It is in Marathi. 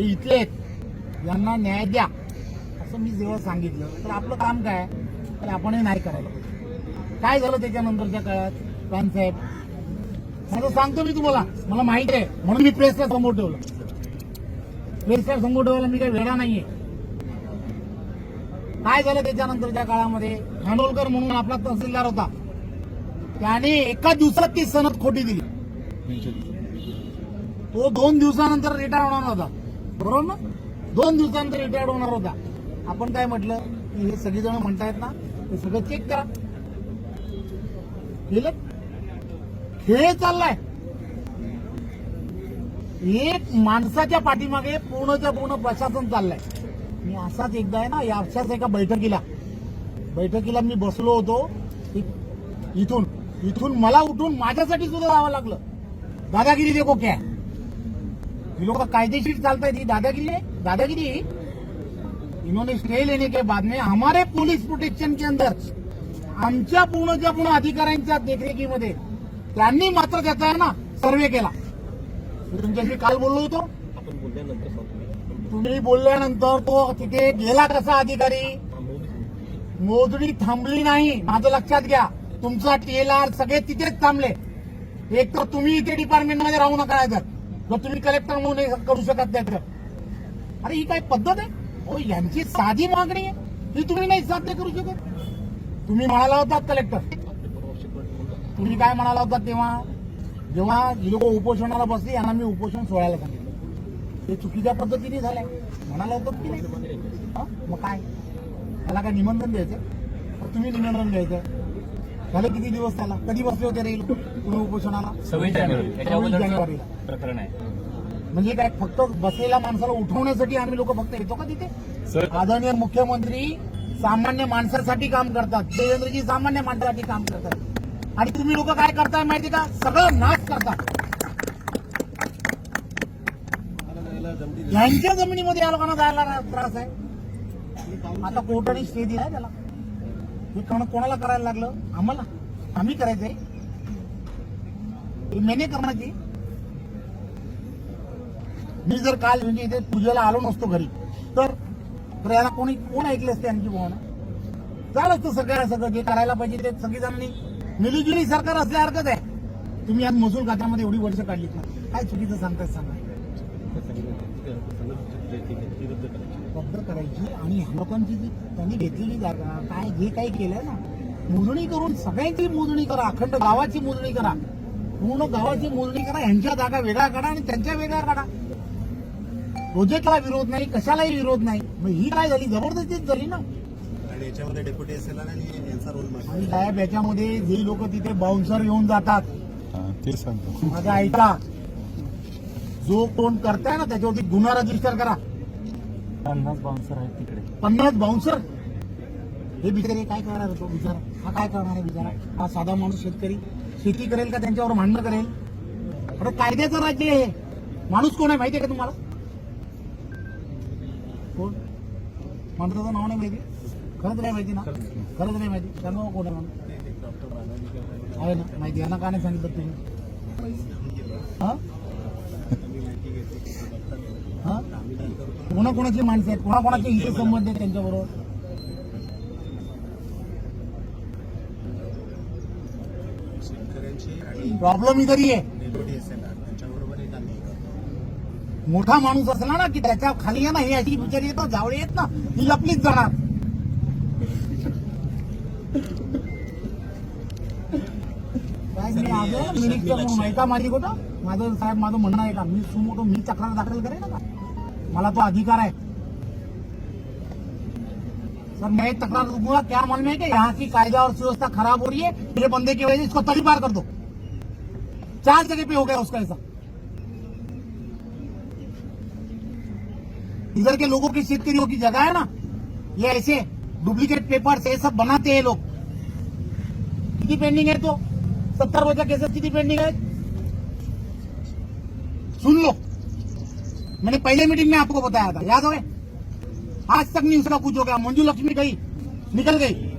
हे इथले आहेत. यांना न्याय द्या. असं मी जेव्हा सांगितलं तर आपलं काम काय? तर आपणही नाही करायला पाहिजे. काय झालं त्याच्यानंतरच्या काळात प्राण साहेब? माझं सांगतो मी तुम्हाला. मला माहिती आहे. म्हणून मी प्रेसला समोर ठेवलं. प्रेसला समोर ठेवायला मी काही वेळा नाहीये. काय झालं त्याच्यानंतरच्या काळामध्ये? खांडोलकर म्हणून आपला तहसीलदार होता. त्याने एका दिवसात ती सनद खोटी दिली. तो दोन दिवसानंतर रिटायर होणार होता. बरोबर ना? दोन दिवसानंतर रिटायर्ड होणार होता. आपण काय म्हटलं? की हे सगळेजण म्हणतायत ना ते सगळं चेक करा. केलं खेळ चाललाय. एक माणसाच्या पाठीमागे पूर्णच्या पूर्ण प्रशासन चाललंय. मी असाच एकदा आहे ना या अशाच एका बैठकीला. बैठकीला मी बसलो होतो इथून इथून मला उठून माझ्यासाठी सुद्धा जावं लागलं. दादागिरी देखो क्या ये लोग कायदेशीर चालता है दादागिरी दादागिरी है। इन्होंने स्टे लेने के बाद में हमारे पोलीस प्रोटेक्शन के अंदर आमच्या पूर्णच्या पूर्ण अधिकाऱ्यांच्या देखरेखीमध्ये त्यांनी मात्र त्याचा आहे ना सर्वे केला. मी तुमच्याशी काल बोललो होतो. तुम्ही बोलल्यानंतर तो तिथे गेला कसा अधिकारी? मोजणी थांबली नाही. माझं लक्षात घ्या. तुमचा टीएलआर सगळे तिथेच थांबले. एक तर तुम्ही इथे डिपार्टमेंटमध्ये राहू नका जर जर तुम्ही कलेक्टर म्हणून करू शकत नाही तर. अरे ही काय पद्धत आहे? हो यांची साधी मागणी आहे. ही तुम्ही नाही साध्य करू शकत. तुम्ही म्हणाला होतात कलेक्टर तुम्ही काय म्हणाला होता तेव्हा? जेव्हा ही लोक उपोषणाला बसली यांना मी उपोषण सोडायला सांगितलं. ते चुकीच्या पद्धतीने झालंय. म्हणाला होतं की नाही. मग काय? त्याला काय निमंत्रण द्यायचं तुम्ही निमंत्रण द्यायचं झाले किती दिवस त्याला? कधी बसले होते रे तुम्ही उपोषणाला? सव्वीस जानेवारी. सव्वीस त्याच्याबद्दल जानेवारीला प्रकरण आहे. म्हणजे काय फक्त बसलेल्या माणसाला उठवण्यासाठी आम्ही लोक फक्त येतो का तिथे? सर आदरणीय मुख्यमंत्री सामान्य माणसासाठी काम करतात. देवेंद्रजी सामान्य माणसासाठी काम करतात. आणि तुम्ही लोक काय करताय माहिती का? सगळं नाश करता यांच्या जमिनीमध्ये या लोकांना जायला रा- त्रास आहे? आता कोर्टाने स्टे दिलाय त्याला. हे कोण- कोणाला करायला लागलं? आम्हाला. आम्ही करायचंय. मेने करण्याची मी जर काल म्हणजे इथे पूजेला आलो नसतो घरी तर याला कोणी कोण ऐकले असते आणखी भावना? चाल असतं सगळ्या सगळं जे करायला पाहिजे ते सगळी जणांनी मिलीजुली सरकार असल्या हरकत आहे. तुम्ही आज महसूल खात्यामध्ये एवढी वर्ष काढलीत ना. काय चुकीचं सांगताय सांगा. रद्द करायची आणि ह्या लोकांची जी त्यांनी घेतलेली जागा काय जे काही केलंय ना मोजणी करून सगळ्यांची मोजणी करा अखंड गावाची मोजणी करा. पूर्ण गावाची मोजणी करा ह्यांच्या जागा वेगळ्या काढा आणि त्यांच्या वेगळ्या काढा. प्रोजेक्टला विरोध नाही कशालाही विरोध नाही. मग ही काय झाली? जबरदस्तीच झाली ना. आणि याच्यामध्ये डेप्युटी एस एल आणि यांचा रोल माहिती आणि साहेब याच्यामध्ये जे लोक तिथे बाउन्सर येऊन जातात. ते सांगतो. माझा ऐका. जो कोण करताय ना त्याच्यावरती गुन्हा रजिस्टर करा. पन्नास बाउन्सर आहेत तिकडे. पन्नास बाउन्सर हे बिचारे काय करणार तो बिचारा? हा काय करणार आहे बिचारा? हा साधा माणूस शेतकरी. शेती करेल का त्यांच्यावर भांडणं करेल? अरे कायद्याचं राज्य आहे. हे. माणूस कोण आहे माहिती आहे का तुम्हाला? कोण? माणसाचं नाव नाही माहिती? खरंच नाही माहिती ना? खरंच नाही माहिती? मग कोण आहे माणूस? आहे ना? माहिती यांना का नाही सांगितलं तुम्ही? हा? कोणाकोणाची माणसं आहेत? कोणाकोणाचे हित संबंध आहेत त्यांच्याबरोबर? शेतकऱ्यांची आणि प्रॉब्लेम आहे डेप्युटी एस एल त्यांच्याबरोबर एक आम्ही करतो. मोठा माणूस असला ना की त्याच्याखाली आहे ना ही अशी बिचारी येत ना जावळे येत ना ही लपलीच जाणार. साहेब, मी आज मिनिस्टर म्हणून ऐका माझी गोष्ट माझं साहेब माझं म्हणणं आहे का? मी सुमोटो मी तक्रार दाखल करेन ना मला तो अधिकार है सर, मैं तकरार दूँगा क्या मालूम है कि यहाँ की कायदा और सुव्यवस्था खराब हो रही है मेरे बंदे की वजह से इसको तड़ी पार कर दो चार जगह पे हो गया उसका ऐसा? इधर के लोगों की शेतकरियों की जगह है ना? ये ऐसे डुप्लीकेट पेपर ये सब बनाते हैं लोग. कितनी पेंडिंग है तो? सत्तर वजह कैसे कितनी पेंडिंग है? सुन लो. मैंने पहले मीटिंग में आपको बताया था। याद है? आज तक नहीं उसका कुछ हो गया। मंजू लक्ष्मी गई निकल गई।